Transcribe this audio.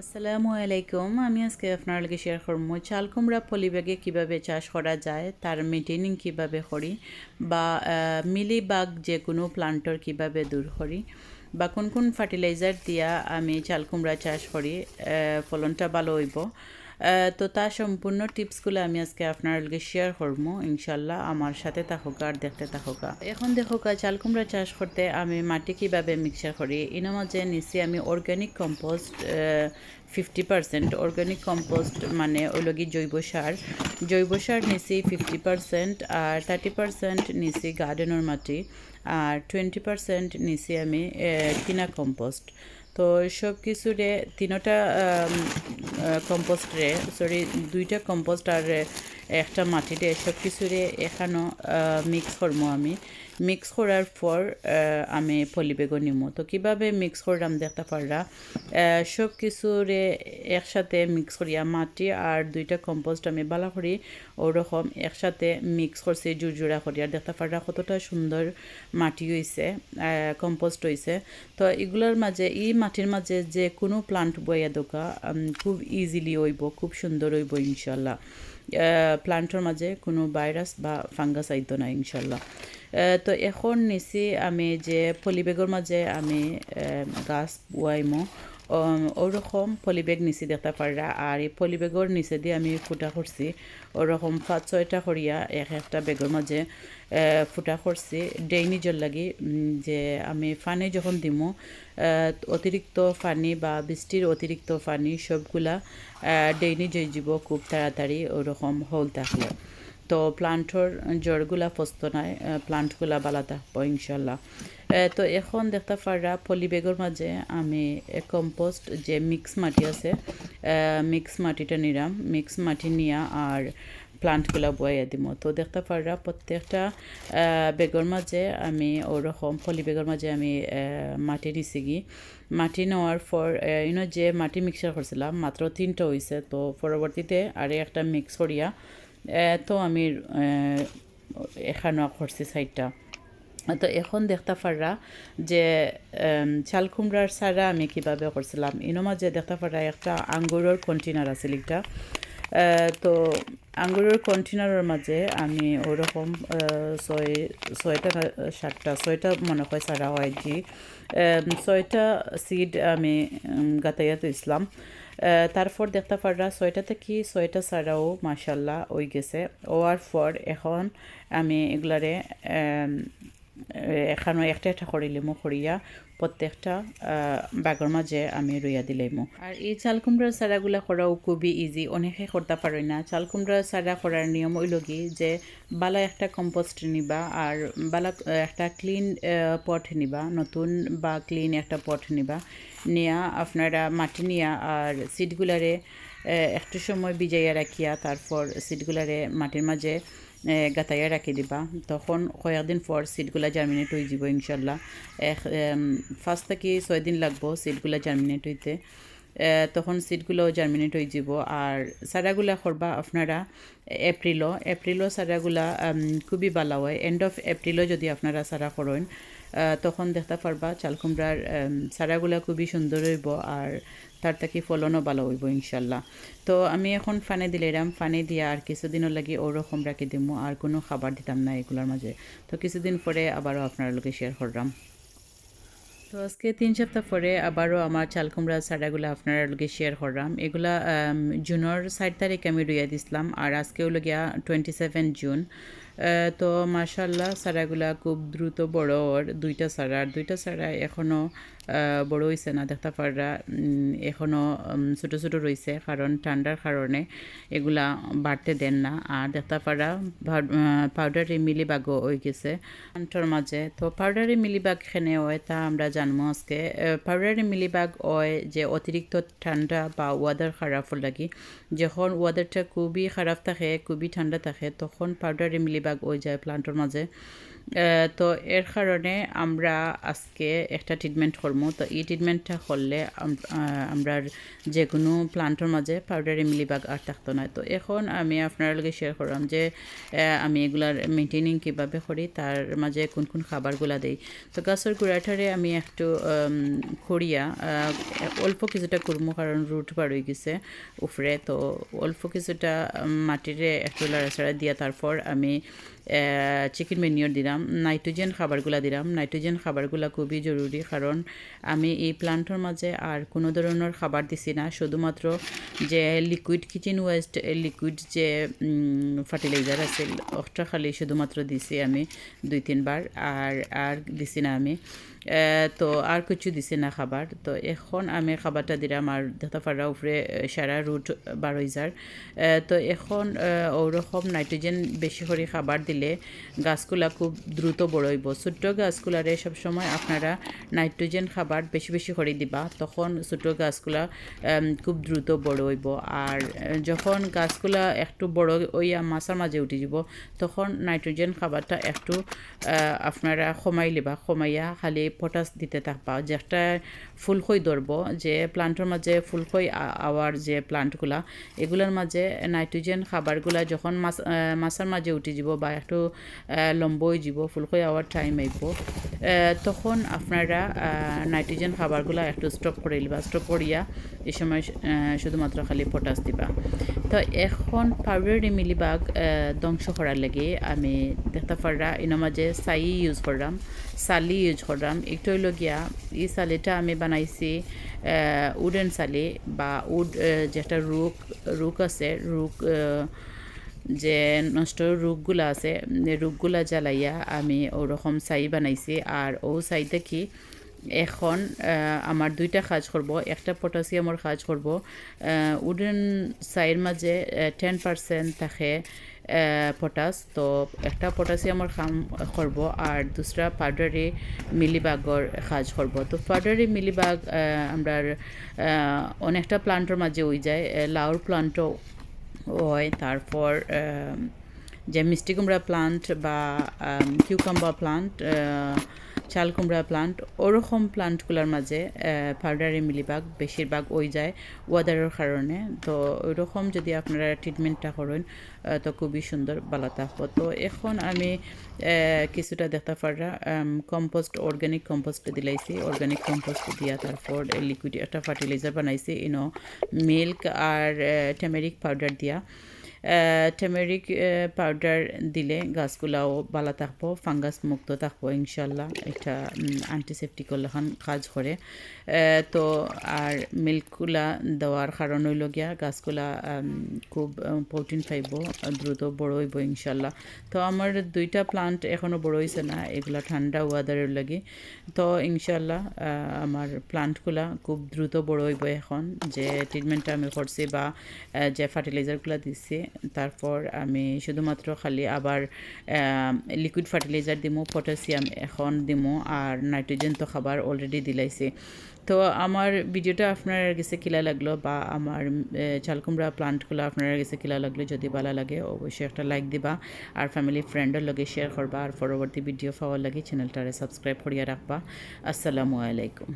আসসালামু আলাইকুম। আমি আজকে আপনার লগে শেয়ার করব চাল কুমড়া পলিব্যাগে কীভাবে চাষ করা যায়, তার মেনটেনিং কীভাবে করি, বা মিলিবাগ যে কোনো প্লান্টর কীভাবে দূর করি, বা, কোন কোন ফার্টিলাইজার দিয়া আমি চাল কুমড়া চাষ করি ফলনটা ভালো হইব। তো তার সম্পূর্ণ টিপসগুলো আমি আজকে আপনার লগে শেয়ার করব, ইনশাল্লাহ আমার সাথে থাকুকা আর দেখতে থাকুকা এখন দেখুকা চাল কুমড়া চাষ করতে আমি মাটি কীভাবে মিক্সার করি? এর মাঝে নিচে আমি organic compost fifty percent organic compost মানে ওই লগি জৈব সার। জৈব সার নিছি ফিফটি পার্সেন্ট আর থার্টি পার্সেন্ট নিছি গার্ডেনের মাটি। আর টোয়েন্টি পার্সেন্ট নিছি আমি কিনা কম্পোস্ট তো সব কিছুরে তিনোটা কম্পোস্টরে সরি দুইটা কম্পোস্ট আর একটা মাটিতে সব কিছুরে এখানো মিক্স করব আমি। মিক্স করার পর আমি পলিবেগও নিমো তো কীভাবে মিক্স করলাম দেখতে পাররা সব কিছুরে একসাথে মিক্স করিয়া মাটি আর দুইটা কম্পোস্ট আমি বালা করি ওরকম একসাথে মিক্স করছি জুরজুরা করিয়া দেখতে পাররা কতটা সুন্দর মাটি হয়েছে কম্পোস্ট হয়েছে তো এগুলোর মাঝে এই মাটির মাঝে যে কোনো প্লান্ট বইয়া দোকা খুব ইজিলি হইব খুব সুন্দর হইব ইনশাল্লাহ প্লান্টের মাঝে কোনো ভাইরাস বা ফাঙ্গাস আইত না, ইনশাল্লাহ। তো এখন নিছি আমি যে পলিবেগের মাঝে আমি গাছ বুয়াইমো। ওরকম পলিবেগ নিচে দেখতে পাররা, আর এই পলিবেগর নিচে দিয়ে আমি ফুটা করছি ওরকম পাঁচ ছয়টা করিয়া এক একটা বেগের মাঝে ফুটা করছি ডেইনি জল লাগি যে আমি ফানি যখন দিমো অতিরিক্ত ফানি বা বৃষ্টির অতিরিক্ত ফানি সবগুলা ডেইনি জয় যাব খুব তাড়াতাড়ি, ওরকম হল থাকলে। তো প্লান্টর জড়গুলা ফস্ত নাই প্লান্টগুলা বালা থাকব ইনশাল্লাহ তো এখন দেখতে পাররা পলিবেগের মাঝে আমি কম্পোস্ট যে মিক্স মাটি আছে মিক্স মাটিটা নিলাম মিক্স মাটি নিয়া আর প্লান্টগুলা বয়াইয়া দিব তো দেখতে পাররা প্রত্যেকটা বেগর মাঝে আমি ওরকম পলি বেগর মাঝে আমি মাটি দিছি কি মাটি নেওয়ার পর ইউনো যে মাটি মিক্সার করছিলাম মাত্র তিনটা হয়েছে তো পরবর্তীতে আরে একটা মিক্স করিয়া তো আমি এখানে করছি সাইডটা তো এখন দেখতে পাররা যে চাল কুমড়ার সারা আমি কীভাবে করছিলাম। ইনো মাঝে দেখতে পাররা একটা আঙ্গুরের কন্টেনার আছিল একটা তো আঙ্গুরের কন্টেনারের মাঝে আমি ওরকম ছয় ছয়টা সাতটা ছয়টা মনে হয় সারা হয় এম, ছয়টা সিড আমি উম, গাতাইয়া ইসলাম তারপর দেখতে পাররা ছয়টা থেকে ছয়টা ছাড়াও মাসাল্লাহ ওই গেছে। ওয়ার পর এখন আমি এগুলারে এখানে একটা একটা করিলিমো করিয়া প্রত্যেকটা বাগর মাঝে আমি রইয়া দিলাইমো আর এই চাল কুমড়ার চারাগুলা করাও খুবই ইজি অনেকে করতে পারে না। চাল কুমড়ার চারা করার নিয়ম হইল কি যে বালা একটা কম্পোস্ট নিবা আর বালা একটা ক্লিন পট নিবা, নতুন বা ক্লিন একটা পট নিবা। নিয়া আপনারা মাটি নিয়া আর সিটগুলারে একটু সময় ভিজাইয়া রাখিয়া তারপর সিটগুলারে মাটির মাঝে গাতাইয়া রাখি দিবা। তখন কয়েকদিন পর সিটগুলা জার্মিনেট হয়ে যাব ইনশাল্লাহ এক ফার্স্ট থেকে ছয় দিন লাগবো সিটগুলা জার্মিনেট হইতে। তখন সিটগুলো জার্মিনেট হয়ে যাব আর সারাগুলা করবা আপনারা এপ্রিলও। এপ্রিলও সারাগুলা খুবই ভালো হয়। এন্ড অফ এপ্রিলও যদি আপনারা সারা করেন। তখন দেখতে পারবা চাল কুমড়ার চারাগুলা খুবই সুন্দর হইব আর তার থেকে ফলনও ভালো হইব, ইনশাল্লাহ। তো আমি এখন ফানে দিলে দিলাম, ফানে দিয়া আর কিছুদিনের লাগে ওরকম রাখি দিমু আর কোনো খাবার দিতাম না এগুলোর মাঝে। তো কিছুদিন পরে আবারও আপনার লোকে শেয়ার করলাম। তো আজকে তিন সপ্তাহ পরে আবারও আমার চাল কুমড়া সারাগুলো আপনার লগে শেয়ার করলাম। এগুলা জুনের ষাট তারিখ আমি রইয়া দিছিলাম আর আজকেও লগিয়া টোয়েন্টি সেভেন জুন। তো মার্শাল্লাহ সারাগুলা খুব দ্রুত বড় ওর দুইটা সারা আর দুইটা সারা এখনও বড় হয়েছে না দেখতে পাররা এখনও ছোটো ছোটো রয়েছে কারণ ঠান্ডার কারণে এগুলা বাড়তে দেন না। আর দেখতে পারা পাউডারি মিলিবাগও হয়ে গেছে। প্লান্টর মাঝে তো পাউডারি মিলিবাগ খেনে হয়, তা আমরা জানব আজকে। পাউডারি মিলিবাগ হয় যে অতিরিক্ত ঠান্ডা বা ওয়েদার খারাপ লাগি। যখন ওয়েদারটা খুবই খারাপ থাকে, খুবই ঠান্ডা থাকে, তখন পাউডারি মিলিবাগ হয়ে যায় প্লান্টর মাঝে তো এর কারণে আমরা আজকে একটা ট্রিটমেন্ট করব। তো এই ট্রিটমেন্টটা করলে আমরা যে কোনো প্লান্টের মাঝে পাউডারি মিলিবাগ আর থাকতো না। তো এখন আমি আপনার লগে শেয়ার করলাম যে আমি এগুলার মেনটেনিং কীভাবে করি, তার মাঝে কোন কোন খাবারগুলা দেই। তো গাছের গুঁড়াটারে আমি একটু খড়িয়া অল্প কিছুটা করব কারণ রুট বার হয়ে গেছে উফরে তো অল্প কিছুটা মাটিরে একটু লাড়াচাড়া দিয়া তারপর আমি চিকেন মেনিওর দিলাম নাইট্রোজেন খাবারগুলা দিলাম নাইট্রোজেন খাবারগুলা খুবই জরুরি কারণ আমি এই প্লান্টের মাঝে আর কোনো ধরনের খাবার দিছি না। শুধুমাত্র যে লিকুইড কিচেন ওয়েস্ট লিকুইড যে ফার্টিলাইজার আছে ওটা খালি শুধুমাত্র দিছি আমি দুই তিনবার আর আর দিছি না আমি। তো আর কিছু দিছি না খাবার তো এখন আমি খাবারটা দিলাম আর দেখতে পারা উপরে সারা রুট বার আহ, তো এখন ওরকম নাইট্রোজেন বেশি করে খাবার দিলে গাছগুলা খুব দ্রুত বড় হইব। ছোট্ট গাছগুলারে সবসময় আপনারা নাইট্রোজেন খাবার বেশি বেশি করে দিবা, তখন ছোট গাছগুলা খুব দ্রুত বড় হইব। আর যখন গাছগুলা একটু বড় হইয়া মাছার মাঝে উঠে যাব, তখন নাইট্রোজেন খাবারটা একটু আপনারা কমাই লিবা, কমাইয়া খালি পটাশ দিতে থাকবা। যেটা ফুলকই ধরব, যে প্লান্টের মাঝে ফুলকই আওয়ার যে প্লান্টগুলা, এগুলোর মাঝে নাইট্রোজেন খাবারগুলা যখন মাছ মাছার মাঝে উঠে যাব বা একটু লম্ব হয়ে যাব ফুলকই আওয়ার টাইম আইব তখন আপনারা নাইট্রোজেন খাবারগুলা একটু স্টপ করে লিবা স্টপ করিয়া এই সময় শুধুমাত্র খালি পটাশ দিবা। তো এখন পাউডার মিলিবাগ ধ্বংস করার লাগে আমি দেখতে পারা এর মাঝে সাই ইউজ করলাম সালি ইউজ করলাম একটু হইল গিয়া এই সালিটা আমি বানাইছি উডেন সালি বা উড যেটা রুক রুক আছে রুক যে নষ্ট রোগগুলা আছে রোগগুলা জ্বালাইয়া আমি ওরকম ছাই বানাইছি আর ও ছাই দেখি এখন আমার দুইটা কাজ করব একটা পটাশিয়ামের কাজ করব উডেন ছাইয়ের মাঝে টেন পার্সেন্ট থাকে পটাশ তো একটা পটাশিয়ামের কাম করব আর দুসরা পাউডারি মিলিবাগর কাজ করব তো পাউডারি মিলিবাগ আমরা অনেকটা প্লান্টের মাঝে ওই যায়। লাউর প্লান্টও হয় তারপর যে মিষ্টি কুমড়া প্লান্ট বা কিউকাম্বা প্লান্ট চাল কুমড়া প্লান্ট ওরকম প্লান্টগুলোর মাঝে পাউডারি মিলিবাগ বেশিরভাগ ওই যায় ওয়েদারের কারণে। তো ওইরকম যদি আপনারা ট্রিটমেন্টটা করেন তো খুবই সুন্দর ভালো থাকব তো এখন আমি কিছুটা দেখতে পারা কম্পোস্ট অর্গানিক কম্পোস্ট দিলাইছি। অর্গানিক কম্পোস্ট দিয়া তারপর লিকুইড একটা ফার্টিলাইজার বানাইছি ইনো মিল্ক আর টেমেরিক পাউডার দিয়া। টেমেরিক পাউডার দিলে গাছগুলাও ভালো থাকব ফাঙ্গাস মুক্ত থাকব ইনশাল্লাহ এটা অ্যান্টিসেপটিক লেখান কাজ করে। তো আর মিল্কগুলা দেওয়ার কারণ হইল গিয়া গাছগুলা খুব প্রোটিন পাইব, দ্রুত বড় হইব ইনশাল্লাহ তো আমার দুইটা প্লান্ট এখনও বড় হয়েছে না, এগুলা ঠান্ডা ওয়েদারের লাগে। তো ইনশাল্লাহ আমার প্লান্টগুলা খুব দ্রুত বড় হইব এখন। যে ট্রিটমেন্টটা আমি করছি বা যে ফার্টিলাইজারগুলো দিচ্ছি তারপর আমি শুধুমাত্র খালি আবার লিকুইড ফার্টিলাইজার দিমো পটাশিয়াম এখন দিমো আর নাইট্রোজেন তো খাবার অলরেডি দিলাইছি। তো আমার ভিডিওটা আপনার কাছে কিলা লাগল বা আমার চালকুমড়া প্লান্টগুলো আপনার কাছে কিলা লাগল যদি ভালো লাগে অবশ্যই একটা লাইক দিবা আর ফ্যামিলি ফ্রেন্ডের লগে শেয়ার করবা আর পরবর্তী ভিডিও পাওয়ার লাগে চ্যানেলটারে সাবস্ক্রাইব করিয়া রাখবা আসসালামু আলাইকুম।